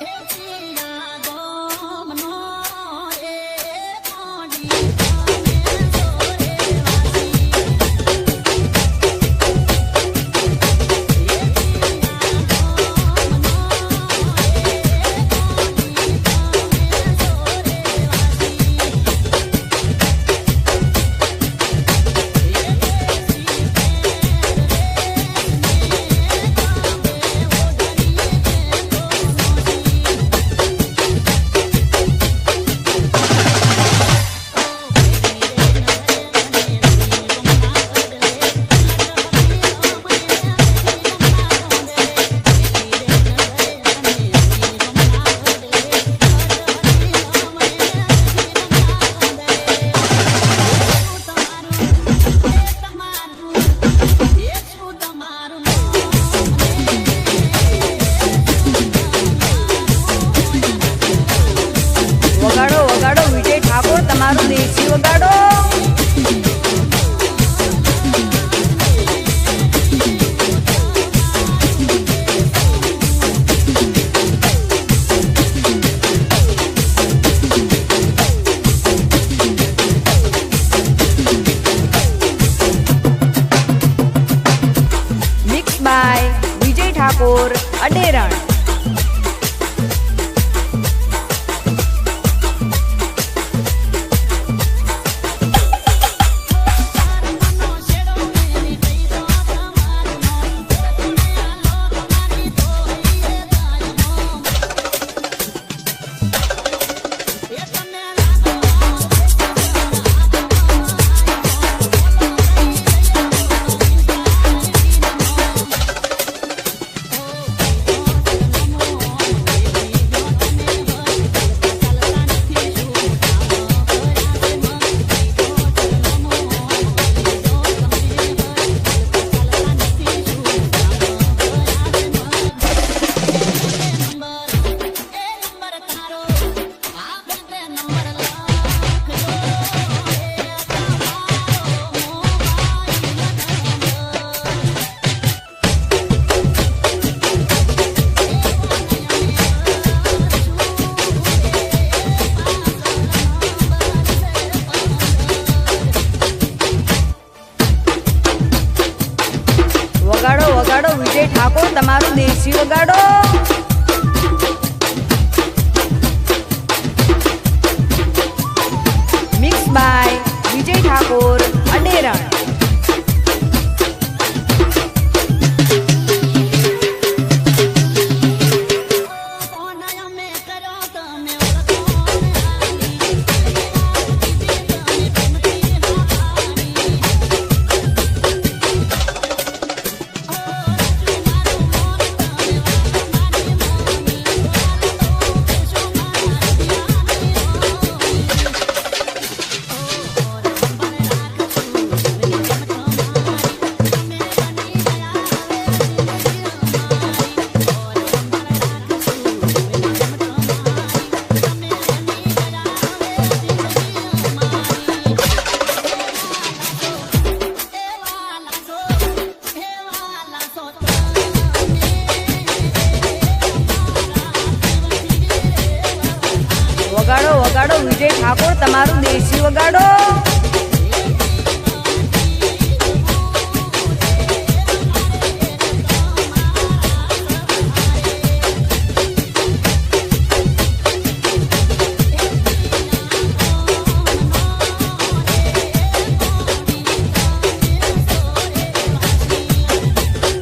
Hey, hey, hey. By Vijay Thakor અડેરણ Thakor તમારું દેશી વગાડો. વગાડો વગાડો વિજય ઠાકોર તમારું દેશી વગાડો.